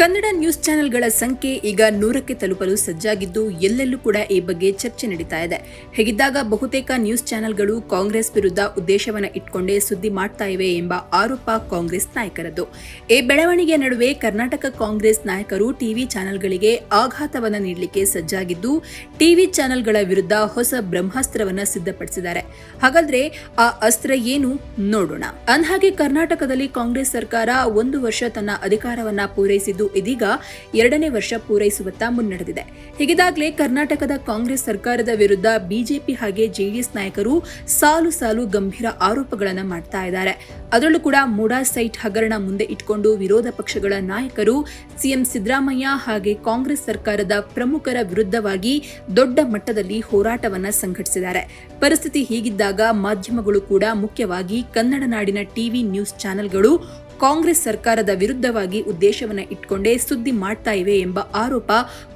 Kannada news ಚಾನೆಲ್ಗಳ ಸಂಖ್ಯೆ ಈಗ ನೂರಕ್ಕೆ ತಲುಪಲು ಸಜ್ಜಾಗಿದ್ದು ಎಲ್ಲೆಲ್ಲೂ ಕೂಡ ಈ ಬಗ್ಗೆ ಚರ್ಚೆ ನಡೀತಾ ಇದೆ. ಹೇಗಿದ್ದಾಗ ಬಹುತೇಕ ನ್ಯೂಸ್ ಚಾನೆಲ್ಗಳು ಕಾಂಗ್ರೆಸ್ ವಿರುದ್ಧ ಉದ್ದೇಶವನ್ನ ಇಟ್ಕೊಂಡೇ ಸುದ್ದಿ ಮಾಡ್ತಾ ಇವೆ ಎಂಬ ಆರೋಪ ಕಾಂಗ್ರೆಸ್ ನಾಯಕರದ್ದು. ಈ ಬೆಳವಣಿಗೆಯ ನಡುವೆ ಕರ್ನಾಟಕ ಕಾಂಗ್ರೆಸ್ ನಾಯಕರು ಟಿವಿ ಚಾನೆಲ್ಗಳಿಗೆ ಆಘಾತವನ್ನ ನೀಡಲಿಕ್ಕೆ ಸಜ್ಜಾಗಿದ್ದು ಟಿವಿ ಚಾನೆಲ್ಗಳ ವಿರುದ್ಧ ಹೊಸ ಬ್ರಹ್ಮಾಸ್ತ್ರವನ್ನ ಸಿದ್ಧಪಡಿಸಿದ್ದಾರೆ. ಹಾಗಾದ್ರೆ ಆ ಅಸ್ತ್ರ ಏನು? ನೋಡೋಣ. ಅಂದಹಾಗೆ ಕರ್ನಾಟಕದಲ್ಲಿ ಕಾಂಗ್ರೆಸ್ ಸರ್ಕಾರ ಒಂದು ವರ್ಷ ತನ್ನ ಅಧಿಕಾರವನ್ನ ಪೂರೈಸಿದ್ದು ಇದೀಗ ಎರಡನೇ ವರ್ಷ ಪೂರೈಸುವತ್ತ ಮುನ್ನಡೆದಿದೆ. ಹೀಗಿದಾಗಲೇ ಕರ್ನಾಟಕದ ಕಾಂಗ್ರೆಸ್ ಸರ್ಕಾರದ ವಿರುದ್ಧ ಬಿಜೆಪಿ ಹಾಗೆ ಜೆಡಿಎಸ್ ನಾಯಕರು ಸಾಲು ಸಾಲು ಗಂಭೀರ ಆರೋಪಗಳನ್ನು ಮಾಡ್ತಾ ಇದ್ದಾರೆ. ಅದರಲ್ಲೂ ಕೂಡ ಮೂಡಾ ಸೈಟ್ ಹಗರಣ ಮುಂದೆ ಇಟ್ಕೊಂಡು ವಿರೋಧ ಪಕ್ಷಗಳ ನಾಯಕರು ಸಿಎಂ ಸಿದ್ದರಾಮಯ್ಯ ಹಾಗೆ ಕಾಂಗ್ರೆಸ್ ಸರ್ಕಾರದ ಪ್ರಮುಖರ ವಿರುದ್ಧವಾಗಿ ದೊಡ್ಡ ಮಟ್ಟದಲ್ಲಿ ಹೋರಾಟವನ್ನ ಸಂಘಟಿಸಿದ್ದಾರೆ. ಪರಿಸ್ಥಿತಿ ಹೀಗಿದ್ದಾಗ ಮಾಧ್ಯಮಗಳು ಕೂಡ ಮುಖ್ಯವಾಗಿ ಕನ್ನಡ ನಾಡಿನ ಟಿವಿ ನ್ಯೂಸ್ ಚಾನೆಲ್ಗಳು ಕಾಂಗ್ರೆಸ್ ಸರ್ಕಾರದ ವಿರುದ್ಧವಾಗಿ ಉದ್ದೇಶವನ್ನ ಇಟ್ಕೊಂಡೇ ಸುದ್ದಿ ಮಾಡ್ತಾ ಇವೆ ಎಂಬ ಆರೋಪ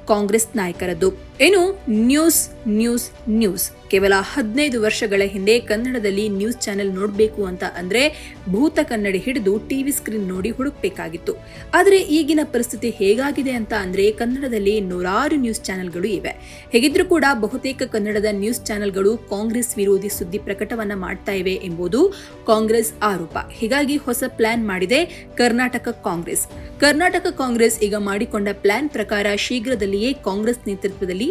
ಕಾಂಗ್ರೆಸ್ ನಾಯಕರದ್ದು. ಏನು? News news news. ಕೇವಲ ಹದಿನೈದು ವರ್ಷಗಳ ಹಿಂದೆ ಕನ್ನಡದಲ್ಲಿ ನ್ಯೂಸ್ ಚಾನೆಲ್ ನೋಡಬೇಕು ಅಂತ ಅಂದ್ರೆ ಭೂತ ಕನ್ನಡಿ ಹಿಡಿದು ಟಿವಿ ಸ್ಕ್ರೀನ್ ನೋಡಿ ಹುಡುಕಬೇಕಾಗಿತ್ತು. ಆದರೆ ಈಗಿನ ಪರಿಸ್ಥಿತಿ ಹೇಗಾಗಿದೆ ಅಂತ ಅಂದ್ರೆ ಕನ್ನಡದಲ್ಲಿ ನೂರಾರು ನ್ಯೂಸ್ ಚಾನೆಲ್ಗಳು ಇವೆ. ಹೇಗಿದ್ರೂ ಕೂಡ ಬಹುತೇಕ ಕನ್ನಡದ ನ್ಯೂಸ್ ಚಾನೆಲ್ಗಳು ಕಾಂಗ್ರೆಸ್ ವಿರೋಧಿ ಸುದ್ದಿ ಪ್ರಕಟವನ್ನ ಮಾಡ್ತಾ ಇವೆ ಎಂಬುದು ಕಾಂಗ್ರೆಸ್ ಆರೋಪ. ಹೀಗಾಗಿ ಹೊಸ ಪ್ಲಾನ್ ಮಾಡಿದೆ ಕರ್ನಾಟಕ ಕಾಂಗ್ರೆಸ್. ಕರ್ನಾಟಕ ಕಾಂಗ್ರೆಸ್ ಈಗ ಮಾಡಿಕೊಂಡ ಪ್ಲಾನ್ ಪ್ರಕಾರ ಶೀಘ್ರದಲ್ಲಿಯೇ ಕಾಂಗ್ರೆಸ್ ನೇತೃತ್ವದಲ್ಲಿ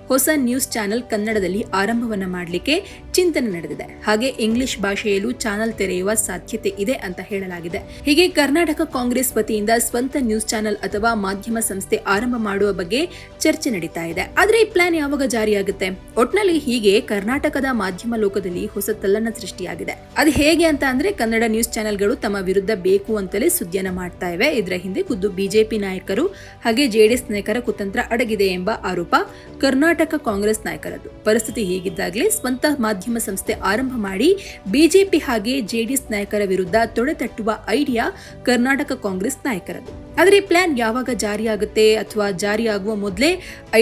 ಹೊಸ ನ್ಯೂಸ್ ಚಾನೆಲ್ ಕನ್ನಡದಲ್ಲಿ ಆರಂಭವನ್ನ ಮಾಡಲಿಕ್ಕೆ ಚಿಂತನೆ ನಡೆದಿದೆ. ಹಾಗೆ ಇಂಗ್ಲಿಷ್ ಭಾಷೆಯಲ್ಲೂ ಚಾನೆಲ್ ತೆರೆಯುವ ಸಾಧ್ಯತೆ ಇದೆ ಅಂತ ಹೇಳಲಾಗಿದೆ. ಹೀಗೆ ಕರ್ನಾಟಕ ಕಾಂಗ್ರೆಸ್ ವತಿಯಿಂದ ಸ್ವಂತ ನ್ಯೂಸ್ ಚಾನೆಲ್ ಅಥವಾ ಮಾಧ್ಯಮ ಸಂಸ್ಥೆ ಆರಂಭ ಮಾಡುವ ಬಗ್ಗೆ ಚರ್ಚೆ ನಡೀತಾ ಇದೆ. ಆದ್ರೆ ಈ ಪ್ಲಾನ್ ಯಾವಾಗ ಜಾರಿಯಾಗುತ್ತೆ? ಒಟ್ನಲ್ಲಿ ಹೀಗೆ ಕರ್ನಾಟಕದ ಮಾಧ್ಯಮ ಲೋಕದಲ್ಲಿ ಹೊಸ ತಲ್ಲಣ ಸೃಷ್ಟಿಯಾಗಿದೆ. ಅದು ಹೇಗೆ ಅಂತ ಅಂದ್ರೆ ಕನ್ನಡ ನ್ಯೂಸ್ ಚಾನೆಲ್ಗಳು ತಮ್ಮ ವಿರುದ್ಧ ಬೇಕು ಅಂತಲೇ ಸುದ್ದಿಯನ್ನ ಮಾಡ್ತಾ ಇವೆ. ಇದರ ಹಿಂದೆ ಖುದ್ದು ಬಿಜೆಪಿ ನಾಯಕರು ಹಾಗೆ ಜೆಡಿಎಸ್ ನಾಯಕರ ಕುತಂತ್ರ ಅಡಗಿದೆ ಎಂಬ ಆರೋಪ ಕರ್ನಾಟಕ ಕಾಂಗ್ರೆಸ್ ನಾಯಕರದ್ದು ಪರಿಸ್ಥಿತಿ ಹೀಗಿದ್ದಾಗಲೇ ಸ್ವಂತ ಮಾಧ್ಯಮ ಸಂಸ್ಥೆ ಆರಂಭ ಮಾಡಿ ಬಿಜೆಪಿ ಹಾಗೆ ಜೆಡಿಎಸ್ ನಾಯಕರ ವಿರುದ್ಧ ತೊಡೆತಟ್ಟುವ ಐಡಿಯಾ ಕರ್ನಾಟಕ ಕಾಂಗ್ರೆಸ್ ನಾಯಕರದ್ದು ಆದರೆ ಈ ಪ್ಲಾನ್ ಯಾವಾಗ ಜಾರಿಯಾಗುತ್ತೆ ಅಥವಾ ಜಾರಿಯಾಗುವ ಮೊದಲೇ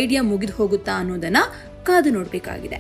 ಐಡಿಯಾ ಮುಗಿದು ಹೋಗುತ್ತಾ ಅನ್ನೋದನ್ನ ಕಾದು ನೋಡಬೇಕಾಗಿದೆ.